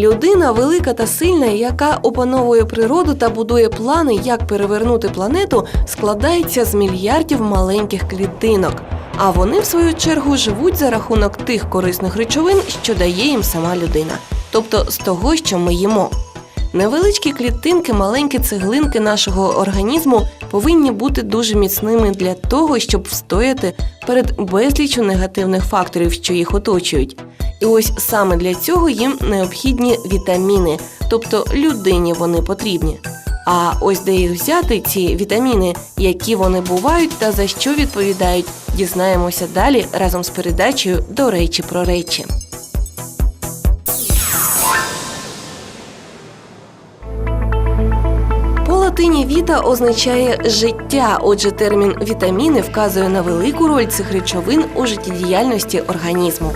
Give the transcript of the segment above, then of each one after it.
Людина велика та сильна, яка опановує природу та будує плани, як перевернути планету, складається з мільярдів маленьких клітинок. А вони, в свою чергу, живуть за рахунок тих корисних речовин, що дає їм сама людина, тобто з того, що ми їмо. Невеличкі клітинки, маленькі цеглинки нашого організму повинні бути дуже міцними для того, щоб встояти перед безлічю негативних факторів, що їх оточують. І ось саме для цього їм необхідні вітаміни, тобто людині вони потрібні. А ось де їх взяти, ці вітаміни, які вони бувають та за що відповідають, дізнаємося далі разом з передачею до речі про речі. Латині віта означає життя. Отже, термін вітаміни вказує на велику роль цих речовин у життєдіяльності організму.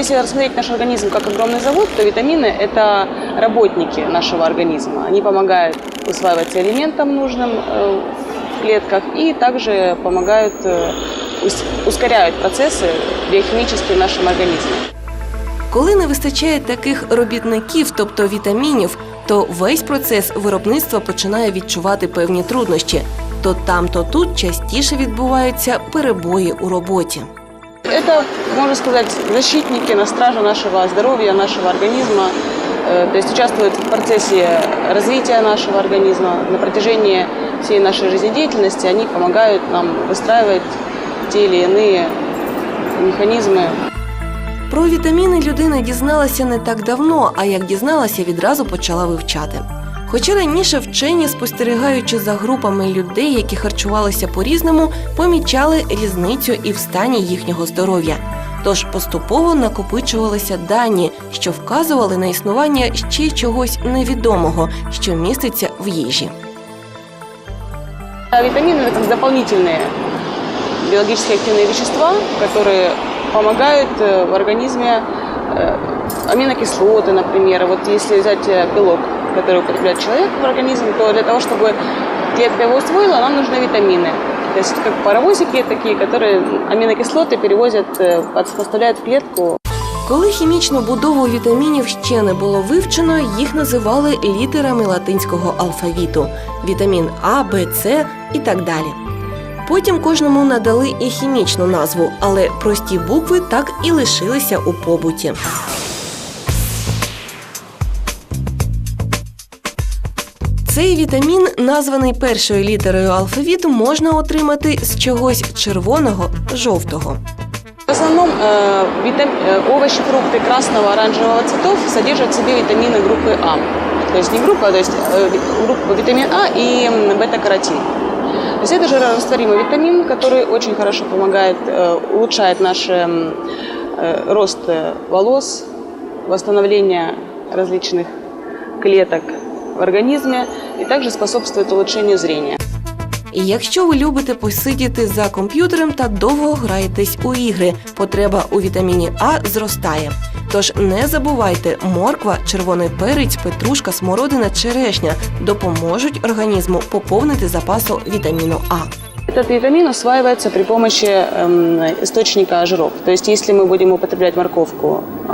Если рассмотреть наш организм как огромный завод, то витамины – это работники нашего организма. Они помогают усваиваться элементам нужным э, в клетках и также помогают, э, ус- ускоряют процессы биохимические в нашем организме. Коли не вистачає таких робітників, тобто вітамінів, то весь процес виробництва починає відчувати певні труднощі. То там, то тут частіше відбуваються перебої у роботі. Это, можно сказать, защитники на страже нашего здоровья, нашего организма. Э, То есть участвуют в процессе развития нашего организма. На протяжении всей нашей жизнедеятельности они помогают нам выстраивать те или иные механизмы Про вітаміни людина дізналася не так давно, а як дізналася, відразу почала вивчати. Хоча раніше вчені, спостерігаючи за групами людей, які харчувалися по-різному, помічали різницю і в стані їхнього здоров'я. Тож поступово накопичувалися дані, що вказували на існування ще чогось невідомого, що міститься в їжі. А Витамины – это как дополнительные биологически активные вещества, которые помогают э, в организме э, аминокислоты, например. Вот если взять э, белок, который употребляет человек в организм, то для того, чтобы клетка его усвоила, нам нужны витамины. То есть как паровозики такие, которые аминокислоты перевозят, э, под- поставляют в клетку Коли хімічну будову вітамінів ще не було вивчено, їх називали літерами латинського алфавіту: вітамін А, Б, С і так далі. Потім кожному надали і хімічну назву, але прості букви так і лишилися у побуті. Цей вітамін, названий першою літерою алфавіту, можна отримати з чогось червоного, жовтого. В основном э, витам- э, овощи, фрукты красного, оранжевого цветов содержат в себе витамины группы А. То есть не группа, то есть э, ви- группа витамин А и м, бета-каротин. То есть это жирорастворимый витамин, который очень хорошо помогает, э, улучшает наш эм, э, рост э, волос, восстановление различных клеток в организме и также способствует улучшению зрения. І якщо ви любите посидіти за комп'ютером та довго граєтесь у ігри, потреба у вітаміні А зростає. Тож не забувайте, морква, червоний перець, петрушка, смородина, черешня допоможуть організму поповнити запасу вітаміну А. Этот витамин усваивается при помощи эм, источника жиров. То есть, если мы будем употреблять морковку, а,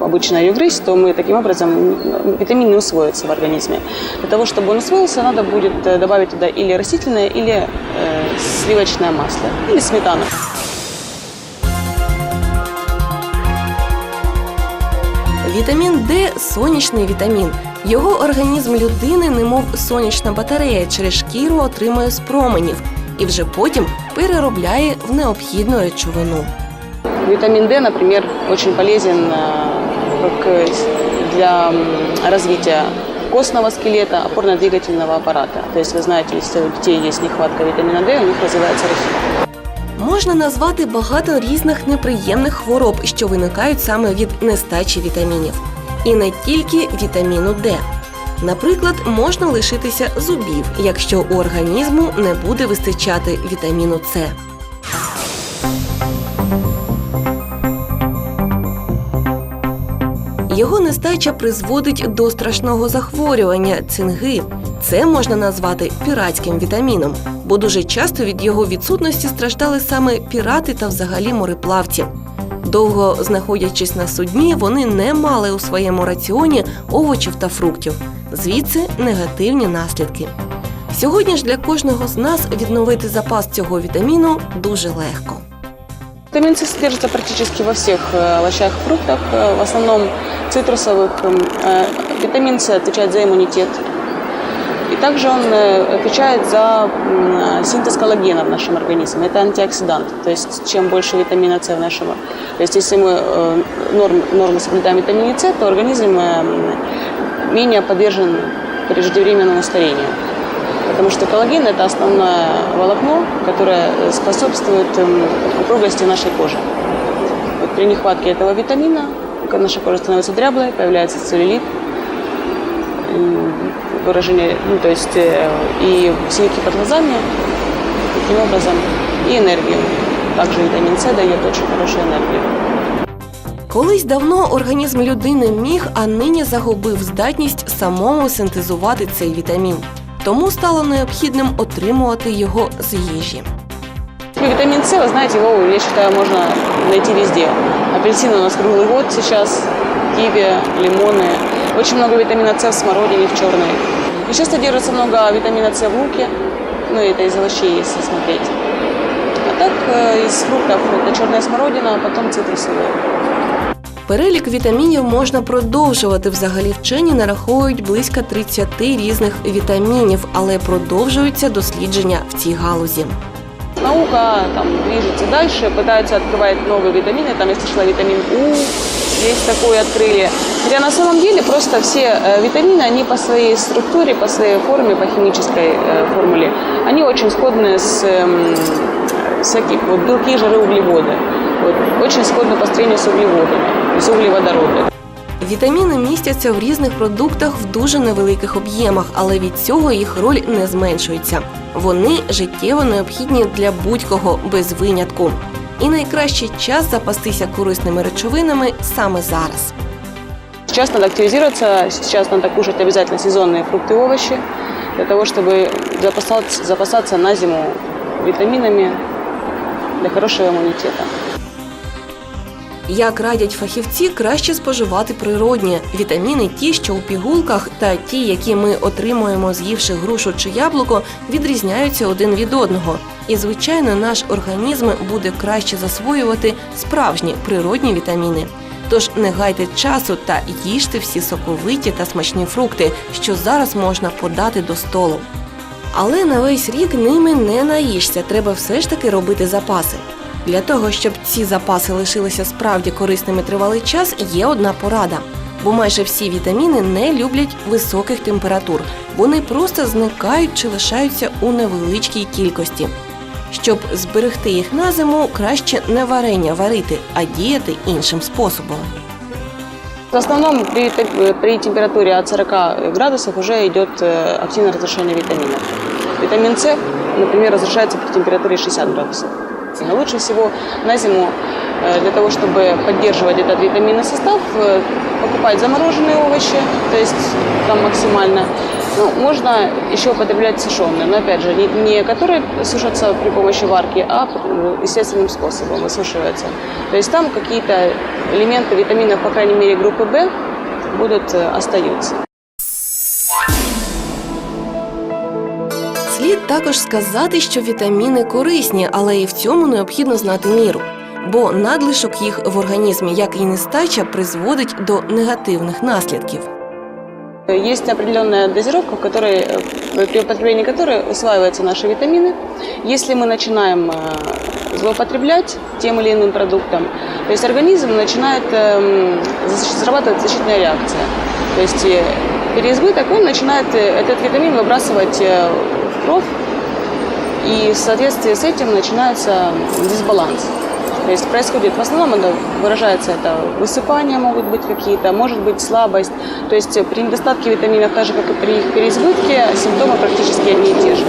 обычно ее грызть, то мы таким образом м, витамин не усвоится в организме. Для того, чтобы он усвоился, надо будет э, добавить туда или растительное, или э, сливочное масло, или сметану. Вітамін Д сонячний вітамін. Його організм людини, немов сонячна батарея, через шкіру отримує з променів і вже потім переробляє в необхідну речовину. Витамин D, например, очень полезен э, как э, для развития костного скелета, опорно-двигательного аппарата. То есть вы знаете, если у детей есть нехватка витамина D, у них развивается рахит. Можна назвати багато різних неприємних хвороб, що виникають саме від нестачі вітамінів. І не тільки вітаміну Д. Наприклад, можна лишитися зубів, якщо у організму не буде вистачати вітаміну С. Його нестача призводить до страшного захворювання цинги. Це можна назвати піратським вітаміном, бо дуже часто від його відсутності страждали саме пірати та взагалі мореплавці. Довго знаходячись на судні, вони не мали у своєму раціоні овочів та фруктів. Звідси негативні наслідки. Сьогодні ж для кожного з нас відновити запас цього вітаміну дуже легко. Витамин С содержится практически во всех э, овощах фруктах, э, в основном цитрусовых. Э, Витамин С отвечает за иммунитет. И также он отвечает за синтез коллагена в нашем организме. Это антиоксидант. То есть чем больше витамина С в нашем... То есть если мы норм, норму соблюдаем витамине С, то организм менее подвержен преждевременному старению. Потому что коллаген – это основное волокно, которое способствует эм, упругости нашей кожи. Вот при нехватке этого витамина когда наша кожа становится дряблой, появляется целлюлит, м, выражение, ну, то есть э, и синяки под глазами, таким образом, и энергию. Также витамин С дает очень хорошую энергию. Колись давно організм людини міг, а нині загубив здатність самому синтезувати цей вітамін. Тому стало необхідним отримувати його з їжі. И Витамин С, вы знаете, его, я считаю, можно найти везде. Апельсины у нас круглый год сейчас, киви, лимоны. Очень много витамина С в смородине, в черной. Еще содержится много витамина С в луке, ну это из овощей, если смотреть. А так э, из фруктов это черная смородина, а потом цитрусовые. Перелік вітамінів можна продовжувати. Взагалі вчені нараховують близько 30 різних вітамінів, але продовжуються дослідження в цій галузі. Наука там движется дальше, пытаются открывать новые витамины. Там, если шла витамин У, есть такой открыли. Хотя на самом деле просто все э, витамины, они по своей структуре, по своей форме, по химической э, формуле, они очень сходны с эм, всяких, вот белки, жиры, углеводы. Вот, очень сходны по строению с углеводами, то есть углеводороды. Вітаміни містяться в різних продуктах в дуже невеликих об'ємах, але від цього їх роль не зменшується. Вони життєво необхідні для будь-кого без винятку. І найкращий час запастися корисними речовинами саме зараз. Сейчас надо активизироваться, сейчас надо кушать обязательно сезонные фрукты и овощи, для того, чтобы запасаться, запасаться на зиму витаминами для хорошего иммунитета. Як радять фахівці, краще споживати природні вітаміни, ті, що у пігулках, та ті, які ми отримуємо, з'ївши грушу чи яблуко, відрізняються один від одного. І, звичайно, наш організм буде краще засвоювати справжні природні вітаміни. Тож не гайте часу та їжте всі соковиті та смачні фрукти, що зараз можна подати до столу. Але на весь рік ними не наїшся, треба все ж таки робити запаси. Для того, щоб ці запаси лишилися справді корисними тривалий час, є одна порада. Бо майже всі вітаміни не люблять високих температур. Вони просто зникають чи лишаються у невеличкій кількості. Щоб зберегти їх на зиму, краще не варення варити, а діяти іншим способом. В основном при, те- при температуре от 40 градусов уже идет э, активное разрушение витаминов. Витамин С, например, разрушается при температуре 60 градусов. Но лучше всего на зиму э, для того, чтобы поддерживать этот витаминный состав, э, покупать замороженные овощи, то есть там максимально. Ну, можно еще употреблять сушеные, но опять же, не, не которые сушатся при помощи варки, а э, естественным способом высушиваются. То есть там какие-то элементы витаминов, по крайней мере, группы В, будут э, остаются. Слід також сказати, що вітаміни корисні, але і в цьому необхідно знати міру. Бо надлишок їх в організмі, як і нестача, призводить до негативних наслідків. Есть определенная дозировка, в которой, э, при употреблении которой усваиваются наши витамины. Если мы начинаем э, злоупотреблять тем или иным продуктом, то есть организм начинает эм, срабатывать защитная реакция. То есть э, переизбыток, он начинает э, этот витамин выбрасывать э, в кровь, и в соответствии с этим начинается дисбаланс. То есть происходит, в основном это выражается это высыпания могут быть какие-то, может быть слабость. То есть при недостатке витаминов, так же как и при их переизбытке, симптомы практически одни и те же.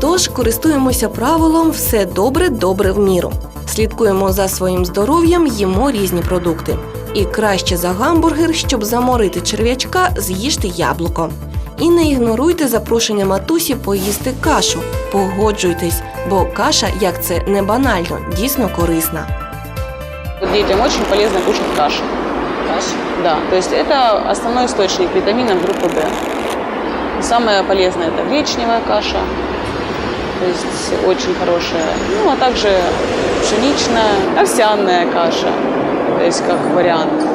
Тож користуємося правилом все добре, добре в міру. Слідкуємо за своїм здоров'ям, їмо різні продукти. І краще за гамбургер, щоб заморити черв'ячка, з'їжте яблуко. І не ігноруйте запрошення матусі поїсти кашу. Погоджуйтесь, бо каша, як це не банально, дійсно корисна. Вот Детям очень полезно кушать каши. Да, то есть это основной источник витаминов группы В. Самое полезное это гречневая каша, то есть очень хорошая. Ну, а также пшеничная, овсяная каша, то есть как вариант.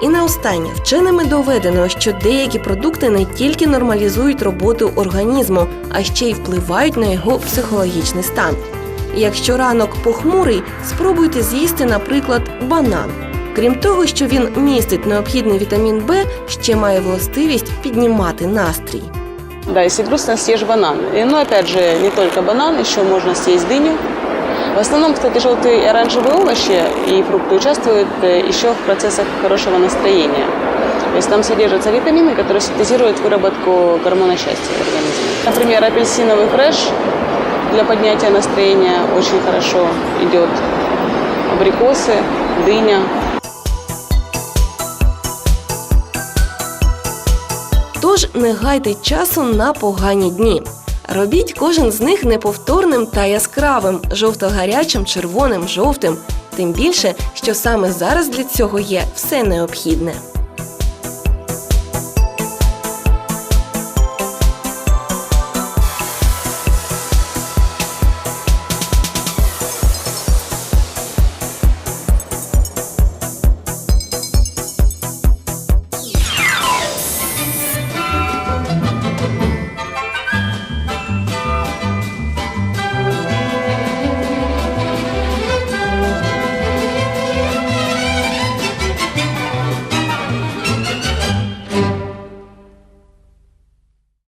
І наостаннє вченими доведено, що деякі продукти не тільки нормалізують роботу організму, а ще й впливають на його психологічний стан. Якщо ранок похмурий, спробуйте з'їсти, наприклад, банан. Крім того, що він містить необхідний вітамін Б, ще має властивість піднімати настрій. Да, если грустно, съешь банан. И, ну, опять же, не только банан, еще можно съесть дыню. В основном, кстати, желтые и оранжевые овощи и фрукты участвуют э, еще в процессах хорошего настроения. То есть там содержатся витамины, которые синтезируют выработку гормона счастья в организме. Например, апельсиновый фреш для поднятия настроения очень хорошо идет. Абрикосы, дыня. Тож не гайте часу на погані дні. Робіть кожен з них неповторним та яскравим, жовто-гарячим, червоним, жовтим. Тим більше, що саме зараз для цього є все необхідне.